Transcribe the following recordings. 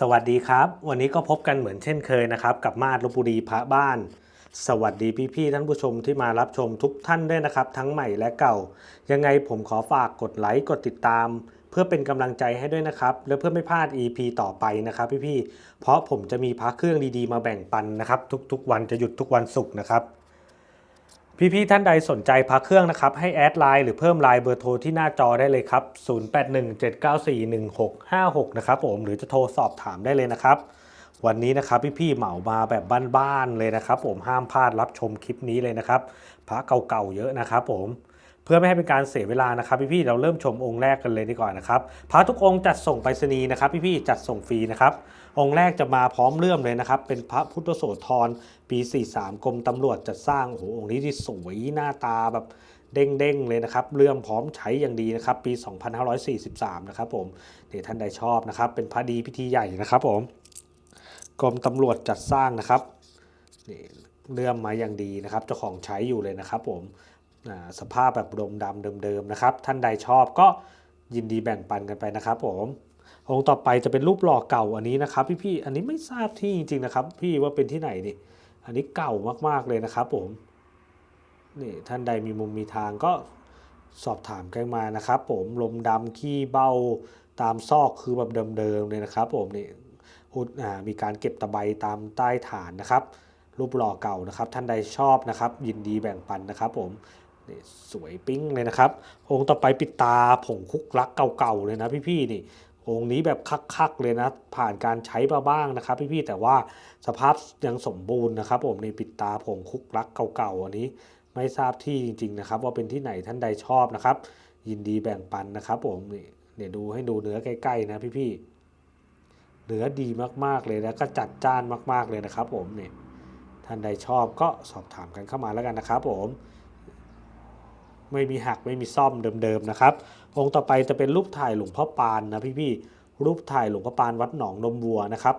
สวัสดีครับ วันนี้ก็พบกันเหมือนเช่นเคยนะครับ กับมาดลบุรีพระบ้าน สวัสดีพี่ๆท่านผู้ชมที่มารับชมทุกท่านด้วยนะครับ ทั้งใหม่และเก่า ยังไงผมขอฝากกดไลค์กดติดตาม เพื่อเป็นกำลังใจให้ด้วยนะครับ และเพื่อไม่พลาด EP ต่อไปนะครับ พี่ๆเพราะผมจะมีพระเครื่องดีๆ มาแบ่งปันนะครับ ทุกๆ วันจะหยุดทุกวันศุกร์นะครับ พี่ๆท่านใดสนใจพักเครื่องนะครับ ให้แอดไลน์หรือเพิ่มไลน์เบอร์โทรที่หน้าจอได้เลยครับ 0817941656 นะครับผมหรือจะโทรสอบถามได้เลยนะครับ วันนี้นะครับพี่ๆเหมามาแบบบ้านๆเลยนะครับ ผมห้ามพลาดรับชมคลิปนี้เลยนะครับพระเก่าๆเยอะนะครับผม เพื่อไม่ให้เป็นการเสียเวลานะครับพี่ๆเราเริ่มชมองค์แรกกันเลยดีกว่านะครับพระทุกองค์จัดส่งไปรษณีย์นะครับพี่ๆจัดส่งฟรีนะครับองค์แรกจะมาพร้อมเลื่อมเลยนะครับ เป็นพระพุทธโสธรปี 43กรมตำรวจจัดสร้างโอ้โหองค์นี้ที่สวยหน้าตาแบบเด้งๆเลยนะครับเลื่อมพร้อมใช้อย่างดีนะครับปี 2543 นะครับผมเดี๋ยวท่านใดชอบนะครับ เป็นพระดีพิธีใหญ่นะครับผมกรมตำรวจจัดสร้างนะครับนี่เลื่อมมาอย่างดีนะครับเจ้าของใช้อยู่เลยนะครับผม สภาพแบบดมดำเดิมๆนะครับ ท่านใดชอบก็ยินดีแบ่งปันกันไปนะครับผมองค์ต่อไปจะเป็นรูปหล่อเก่าอันนี้นะครับพี่ๆอันนี้ไม่ทราบที่จริงๆนะครับ พี่ว่าเป็นที่ไหนนี่อันนี้เก่ามากๆเลยนะครับผมนี่ท่านใดมีมุมมีทางก็สอบถามกันมานะครับ ผมลมดำขี้เบ้าตามซอกคือแบบเดิมๆเลยนะครับ ผมนี่อุดมีการเก็บตะไบตามใต้ฐานนะครับ รูปหล่อเก่านะครับ ท่านใดชอบนะครับ ยินดีแบ่งปันนะครับ ผม นี่สวยปิ้งเลยนะครับ องค์ต่อไปปิดตาผงคุกลักเก่าๆเลยนะพี่ๆนี่องค์นี้แบบคักๆเลยนะ ผ่านการใช้มาบ้างนะครับ พี่ๆแต่ว่าสภาพยังสมบูรณ์นะครับ ผมในปิดตาผงคุกลักเก่าๆอันนี้ ไม่ทราบที่จริง ๆ นะครับ ว่าเป็นที่ไหนท่านใดชอบนะครับ ยินดีแบ่งปันนะครับ ผมนี่เดี๋ยวดูให้ดูเนื้อใกล้ๆนะพี่ๆเนื้อดีมากๆเลยแล้วก็จัดจ้านมากๆเลยนะครับ ผมเนี่ยท่านใดชอบก็สอบถามกันเข้ามาแล้วกันนะครับ ผม ไม่มีหักไม่มีซ่อมเดิมๆนะครับ องค์ต่อไปจะเป็นรูปถ่ายหลวงพ่อปานนะพี่ๆรูปถ่ายหลวงพ่อปานวัดหนองนมวัวนะครับ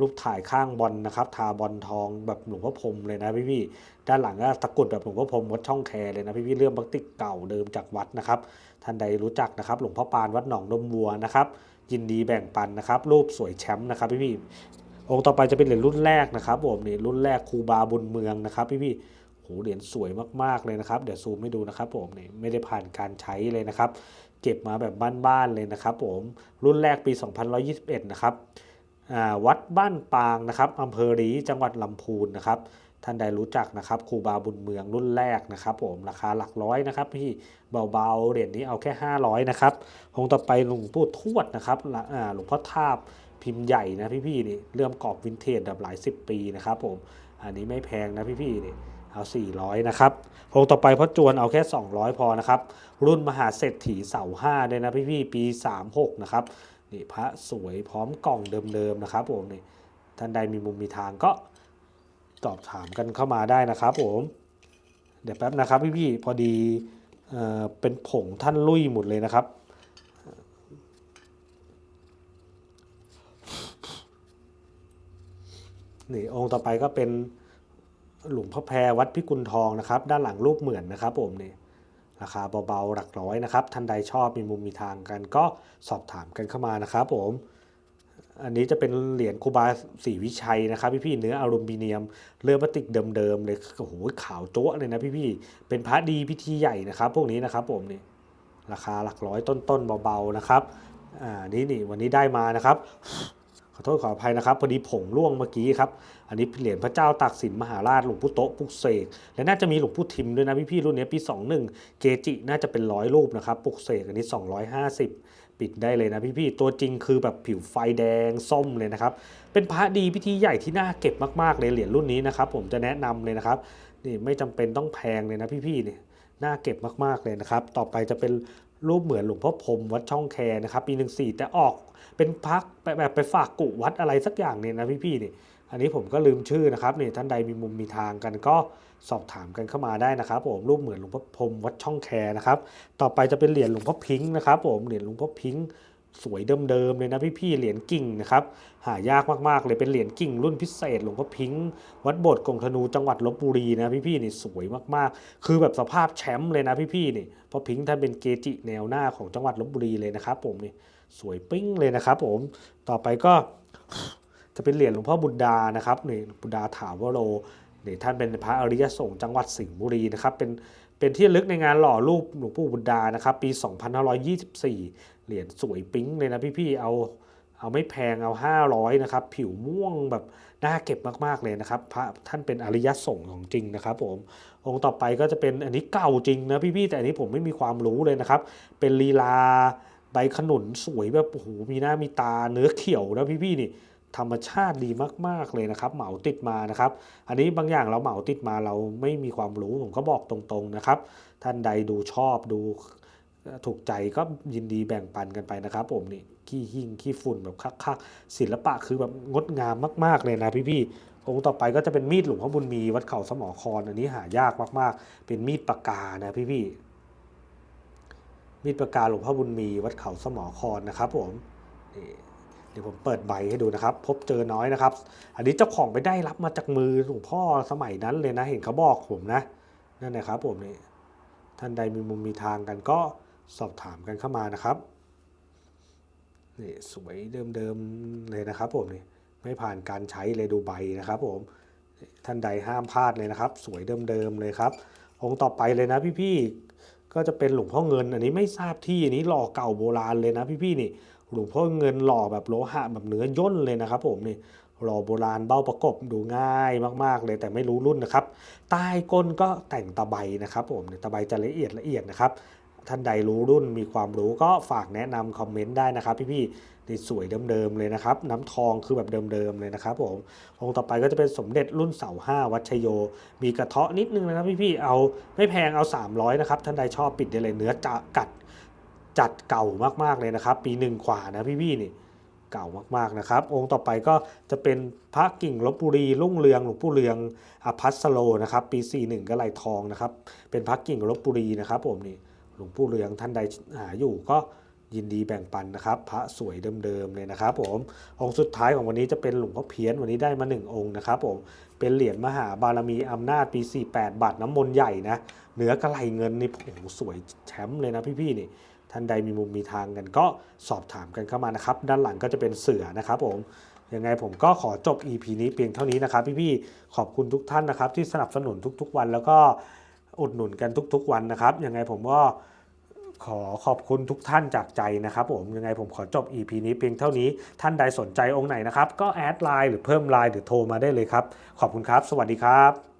รูปถ่ายข้างบอลนะครับ ทาบอลทองแบบหลวงพ่อพรมเลยนะพี่ๆด้านหลังก็ตะกุดแบบหลวงพ่อพรมวัดช่องแคเลยนะพี่ๆเรื่องบักติกเก่าเดิมจากวัดนะครับ ท่านใดรู้จักนะครับ หลวงพ่อปานวัดหนองนมวัวนะครับ ยินดีแบ่งปันนะครับ รูปสวยแชมป์นะครับพี่ๆองค์ต่อไปจะเป็นเหรียญรุ่นแรกนะครับผมนี่รุ่นแรกครูบาบุญเมืองนะครับ พี่ๆ โหเหรียญสวยมากๆเลยนะครับ เดี๋ยวซูมให้ดูนะครับผมนี่ไม่ได้ผ่านการใช้เลยนะครับ เก็บมาแบบบ้านๆเลยนะครับผมรุ่นแรกปี 2121 นะครับอ่าวัดบ้านปางนะครับอำเภอรีจังหวัดลำพูนนะครับท่านใดรู้จักนะครับครูบาบุญเมืองรุ่นแรกนะครับผมราคาหลักร้อยนะครับพี่เบาๆเหรียญนี้เอาแค่ 500นะครับองค์ต่อไปหลวงปู่ทวดนะครับหลวงพ่อทาบพิมพ์ใหญ่นะพี่ๆนี่เริ่มกรอบวินเทจแบบหลายสิบปีนะครับผมอันนี้ไม่แพงนะพี่ๆนี่ เอา 400 นะครับองค์ต่อไปพ่อจวนเอาแค่ 200 พอนะครับ รุ่นมหาเศรษฐีเสา5ด้วยนะพี่ๆปี 36 นะครับนี่พระสวยพร้อมกล่องเดิมๆนะครับผมนี่ท่านใดมีมุมมีทางก็ตอบถามกันเข้ามาได้นะครับผมเดี๋ยวแป๊บนะครับพี่ๆพอดีเออเป็นผงท่านลุยหมดเลยนะครับนี่องค์ต่อไปก็เป็น หลวงพ่อแพรวัดพิกุลทองนะครับ ด้านหลังรูปเหมือนนะครับผมนี่ราคาเบาๆหลักร้อยนะครับ ท่านใดชอบมีมุมมีทางกันก็สอบถามกันเข้ามานะครับผม อันนี้จะเป็นเหรียญคูบาศรีวิชัยนะครับ พี่ๆเนื้ออลูมิเนียมเรือพลาสติกเดิมๆเลยโอ้โหขาวโจ๊ะเลยนะพี่ๆเป็นพระดีพิธีใหญ่นะครับ พวกนี้นะครับผมนี่ราคาหลักร้อยต้นๆเบาๆนะครับอ่านี่นี่วันนี้ได้มานะครับ ขอโทษขออภัยนะครับพอดีผงร่วงเมื่อกี้ครับ อันนี้เหรียญพระเจ้าตากสินมหาราชหลวงปู่โตปุกเสก และน่าจะมีหลวงปู่ทิมด้วยนะพี่ๆรุ่นนี้ปี 21 เกจิน่าจะเป็นร้อยรูปนะครับปุกเสกอันนี้ 250 ปิดได้เลยนะพี่ๆตัวจริงคือแบบผิวไฟแดงส้มเลยนะครับ เป็นพระดีพิธีใหญ่ที่น่าเก็บมากๆเลยเหรียญรุ่นนี้นะครับผมจะแนะนำเลยนะครับนี่ไม่จำเป็นต้องแพงเลยนะพี่ๆนี่น่าเก็บมากๆเลยนะครับ ต่อไปจะเป็น รูปเหมือนหลวงพ่อพรมวัดช่องแคนะครับปีหนึ่งสี่แต่ออกเป็นพักแบบไปฝากกุวัดอะไรสักอย่างเนี่ยนะพี่ๆนี่ยอันนี้ผมก็ลืมชื่อนะครับนี่ท่านใดมีมุมมีทางกันก็สอบถามกันเข้ามาได้นะครับ ผมรูปเหมือนหลวงพ่อพรมวัดช่องแคนะครับ ต่อไปจะเป็นเหรียญหลวงพ่อพิงค์นะครับ ผมเหรียญหลวงพ่อพิงค์ สวยเดิมๆเลยนะพี่ๆเหรียญกิ่งนะครับหายากมากๆเลยเป็นเหรียญกิ่งรุ่นพิเศษหลวงพ่อพิงค์วัดโบสถ์กงธนูจังหวัดลบบุรีนะพี่ๆนี่สวยมากๆ คือแบบสภาพแชมป์เลยนะพี่ๆนี่เพราะพิงค์ท่านเป็นเกจิแนวหน้าของจังหวัดลบบุรีเลยนะครับผมนี่สวยปิ้งเลยนะครับผมต่อไปก็จะเป็นเหรียญหลวงพ่อบุตรดานะครับนี่บุตรดาถาวโรนี่ท่านเป็นพระอริยสงฆ์จังหวัดสิงห์บุรีนะครับเป็นเป็นที่ลึกในงานหล่อรูปหลวงปู่บุตรดานะครับปี 2524 เหรียญสวยปิ๊งเลยนะพี่ๆเอาเอาไม่แพงเอา 500 นะครับ ผิวม่วงแบบน่าเก็บมากๆเลยนะครับพระท่านเป็นอริยสงฆ์ของจริงนะครับผมองค์ต่อไปก็จะเป็นอันนี้เก่าจริงนะพี่ๆแต่อันนี้ผมไม่มีความรู้เลยนะครับ เป็นลีลาใบขนุนสวยแบบโอ้โหมีหน้ามีตาเนื้อเขียวนะพี่ๆนี่ธรรมชาติดีมากๆเลยนะครับ เหมาติดมานะครับ อันนี้บางอย่างเราเหมาติดมาเราไม่มีความรู้ผมก็บอกตรงๆนะครับ ท่านใดดูชอบดู ถูกใจก็ยินดีแบ่งปันกันไปนะครับผมนี่ขี้หิ่งขี้ฝุ่นแบบคักๆศิลปะคือแบบงดงามมาก ๆ เลยนะพี่ๆองค์ต่อไปก็จะเป็นมีดหลวงพ่อบุญมีวัดเขาสมอครอันนี้หายากมากๆ เป็นมีดปากกานะพี่ๆมีดปากกาหลวงพ่อบุญมีวัดเขาสมอครนะครับผมนี่เดี๋ยวผมเปิดใบให้ดูนะครับ พบเจอน้อยนะครับ อันนี้เจ้าของไปได้รับมาจากมือหลวงพ่อสมัยนั้นเลยนะ เห็นเขาบอกผมนะนั่นนะครับผมนี่ท่านใดมีมุมมีทางกันก็ สอบถามกันเข้ามานะครับนี่สวยเดิมๆเลยนะครับผมนี่ไม่ผ่านการใช้เลยดูใบนะครับผมท่านใดห้ามพลาดเลยนะครับ สวยเดิมๆเลยครับ องค์ต่อไปเลยนะพี่ๆก็จะเป็นหลวงพ่อเงิน อันนี้ไม่ทราบที่อันนี้หล่อเก่าโบราณเลยนะพี่ๆนี่หลวงพ่อเงินหล่อแบบโลหะแบบเนื้อย่นเลยนะครับ ผมนี่หล่อโบราณเบ้าประกบดูง่ายมากๆ เลยแต่ไม่รู้รุ่นนะครับ ใต้ก้นก็แต่งตะไบนะครับ ผมตะไบจะละเอียดละเอียดนะครับ ท่านใดรู้รุ่นมีความรู้ก็ฝากแนะนำคอมเมนต์ได้นะครับ พี่ๆนี่สวยเดิมๆเลยนะครับ น้ำทองคือแบบเดิมๆเลยนะครับผมองค์ต่อไปก็จะเป็นสมเด็จรุ่นเสาห้าวัชโย มีกระเทาะนิดนึงนะครับพี่ๆเอาไม่แพงเอา 300นะครับท่านใดชอบปิดได้เลยเนื้อจะกัดจัดเก่ามากๆเลยนะครับ ปีหนึ่งกว่านะพี่ๆนี่เก่ามากๆนะครับ องค์ต่อไปก็จะเป็นพระกิ่งลบบุรีรุ่งเรืองหลวงปู่เรืองอภัสโลนะครับ ปี 41 ก็ไหลทองนะครับ เป็นพระกิ่งลบบุรีนะครับผมนี่ หลวงปู่เรืองท่านใดหาอยู่ก็ยินดีแบ่งปันนะครับ พระสวยเดิมๆเลยนะครับผมองค์สุดท้ายของวันนี้จะเป็นหลวงพ่อเพี้ยนวันนี้ได้มาหนึ่งองค์นะครับผมเป็นเหรียญมหาบารมีอำนาจปี 48 บาทน้ำมนต์ใหญ่นะเหนือกระไหลเงินนี่โอ้โหสวยแชมป์เลยนะพี่ๆนี่ท่านใดมีมุมมีทางกันก็สอบถามกันเข้ามานะครับ ด้านหลังก็จะเป็นเสือนะครับผมยังไงผมก็ขอจบ EP นี้เพียงเท่านี้นะครับพี่ๆขอบคุณทุกท่านนะครับที่สนับสนุนทุก ๆ วันแล้วก็ อุดหนุนกันทุกๆวันนะครับ ยังไงผมก็ขอขอบคุณทุกท่านจากใจนะครับผมยังไงผมขอจบ EP นี้เพียงเท่านี้ท่านใดสนใจองค์ไหนนะครับ ก็แอดไลน์หรือเพิ่มไลน์หรือโทรมาได้เลยครับ ขอบคุณครับ สวัสดีครับ